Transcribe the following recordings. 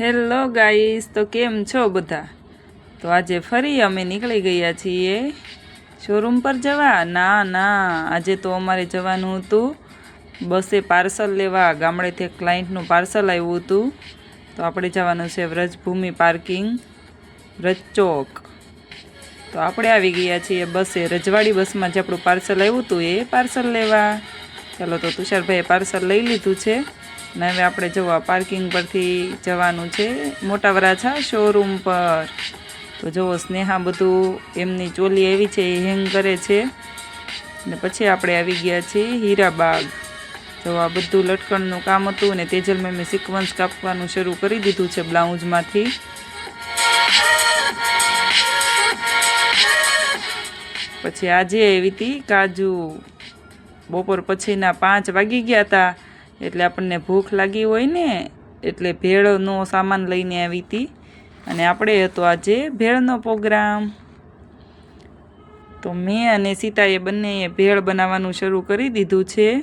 Hello guys, તો કેમ છો બધા? તો આજે ફરી અમે નીકળી ગયા છીએ શોરૂમ પર જવા. ના ના, આજે તો અમારે જવાનું હતું. બસે પાર્સલ લેવા. ગામડેથી ક્લાયન્ટનું પાર્સલ આવ્યું હતું. તો આપણે જવાનું છે વ્રજભૂમિ પાર્કિંગ, વ્રજ ચોક. તો આપણે આવી ગયા છીએ બસે. રજવાડી બસમાં જે આપણું પાર્સલ આવ્યું હતું, એ પાર્સલ લેવા. ચાલો તો તુષારભાઈએ પાર્સલ લઈ લીધું છે. અને હવે આપણે જવા પાર્કિંગ પરથી જવાનું છે. મોટા વરાછા શોરૂમ પર. તો જુઓ સ્નેહા બધું એમની ચોલી એવી છે, એ હેંગ કરે છે. ને પછી આપણે આવી ગયા છીએ હીરાબાગ. તો આ બધું લટકણનું કામ હતું અને તેજલ મેં સિક્વન્સ કાપવાનું શરૂ કરી દીધું છે બ્લાઉઝમાંથી. પછી આજે આવી હતી કાજુ. બપોર પછીના પાંચ વાગી ગયા હતા. એટલે આપણને ભૂખ લાગી હોય ને, એટલે ભેળનો સામાન લઈને આવી હતી. અને આપણે હતો આજે ભેળનો પ્રોગ્રામ. તો મેં અને સીતાએ બંનેએ ભેળ બનાવવાનું શરૂ કરી દીધું છે.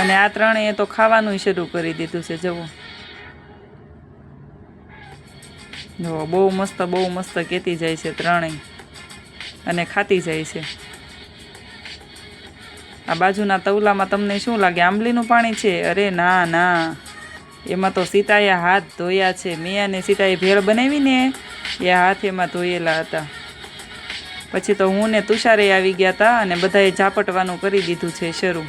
અને આ ત્રણેય તો ખાવાનું શરૂ કરી દીધું છે, જુઓ. જો, બહુ મસ્ત બહુ મસ્ત કહેતી જાય છે ત્રણેય. અને ખાતી જાય છે. આ બાજુના તવલામાં તમને શું લાગે? આંબલીનું પાણી છે? અરે ના ના. એમાં તો સીતાએ હાથ ધોયા છે. મેં અને સીતાએ ભેળ બનાવીને એ હાથ એમાં ધોયેલા હતા. પછી તો હું ને તુષારે આવી ગયા હતા અને બધાએ ઝાપટવાનું કરી દીધું છે શરૂ.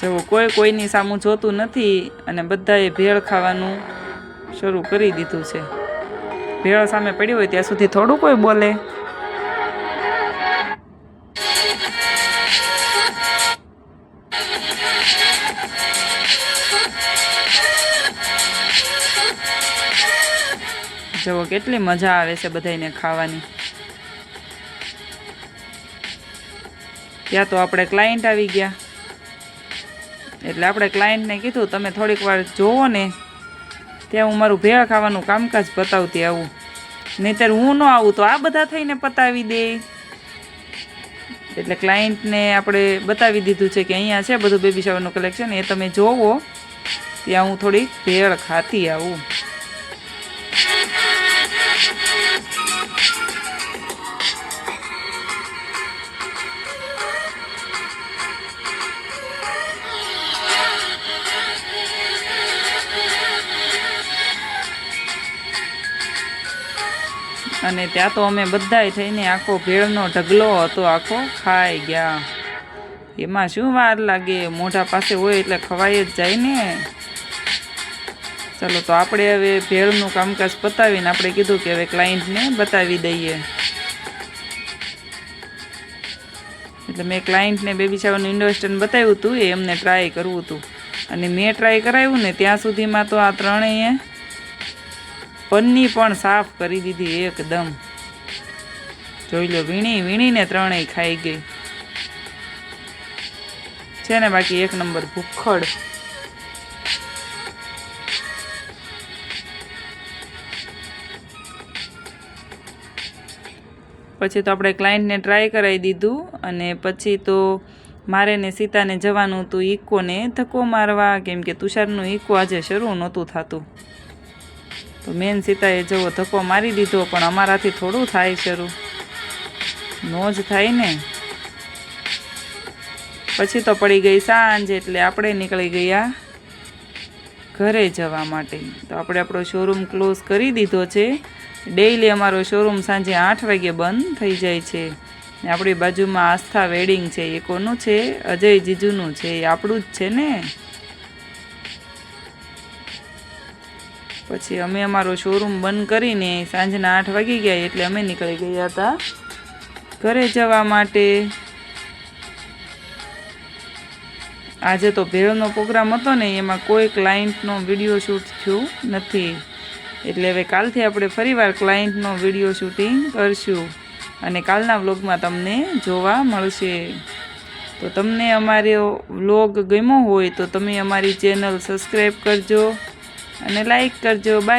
જેવું કોઈ કોઈની સામું જોતું નથી અને બધાએ ભેળ ખાવાનું શરૂ કરી દીધું છે. ભેળ સામે પડી હોય ત્યાં સુધી થોડું કોઈ બોલે. જુઓ કેટલી મજા આવે છે બધાને ખાવાની. ત્યાં તો આપણે ક્લાયન્ટ આવી ગયા. એટલે આપણે ક્લાયન્ટને કીધું, તમે થોડીક વાર જોવો ને, ત્યાં હું મારું ભેળ ખાવાનું કામકાજ પતાવતી આવું. નહીતર હું ન આવું તો આ બધા થઈને પતાવી દે. એટલે ક્લાયન્ટને આપણે બતાવી દીધું છે કે અહીંયા છે બધું બેબી શાવરનું કલેક્શન એ તમે જોવો, ત્યાં હું થોડીક ભેળ ખાતી આવું. અને ત્યાં તો અમે બધાય થઈને આખો ભેળનો ઢગલો હતો, આખો ખાઈ ગયા. એમાં શું વાર લાગે? મોઢા પાસે હોય એટલે ખવાઈ જ જાય ને. ચલો, તો આપણે હવે ભેળનું કામકાજ પતાવીને આપણે કીધું કે હવે ક્લાયન્ટને બતાવી દઈએ. એટલે મેં ક્લાયન્ટને બેબી શાવરનું ઇન્ડોસ્ટન બતાવ્યું હતું એ એમને ટ્રાય કરવું હતું અને મેં ટ્રાય કરાવ્યું ને, ત્યાં સુધીમાં તો આ ત્રણેય પન્ની પણ સાફ કરી દીધી એકદમ. જોઈ લો, વીણી, વીણીને ત્રણેય ખાઈ ગઈ. છે ને બાકી એક નંબર ભૂખડ. પછી તો આપણે ક્લાયન્ટને ટ્રાય કરાવી દીધું અને પછી તો મારે ને સીતાને જવાનું હતું ઇકોને ધક્કો મારવા, કેમ કે તુષારનું ઇકો આજે શરૂ નહોતું થતું. તો મેન સીતાએ જવો ધક્કો મારી દીધો, પણ અમારાથી થોડું થાય શરૂ. નો જ થાય ને. પછી તો પડી ગઈ સાંજ એટલે આપણે નીકળી ગયા ઘરે જવા માટે. તો આપણે આપણો શોરૂમ ક્લોઝ કરી દીધો છે. ડેઈલી અમારો શોરૂમ સાંજે આઠ વાગે બંધ થઈ જાય છે. ને આપણી બાજુમાં આસ્થા વેડિંગ છે, એ કોનું છે? અજય જીજુનું છે, એ આપણું જ છે ને? પછી અમે અમારો શોરૂમ બંધ કરીને સાંજના આઠ વાગી ગયા એટલે અમે નીકળી ગયા હતા ઘરે જવા માટે. આજે તો ભેળનો પ્રોગ્રામ હતો ને, એમાં કોઈ ક્લાયન્ટનો વીડિયો શૂટ થયું નથી. એટલે હવે કાલથી આપણે ફરીવાર ક્લાયન્ટનો વીડિયો શૂટિંગ કરશું અને કાલના વ્લોગમાં તમને જોવા મળશે. તો તમને અમારો વ્લોગ ગમ્યો હોય તો તમે અમારી ચેનલ સબસ્ક્રાઈબ કરજો. અને લાઈક કરજો. બાય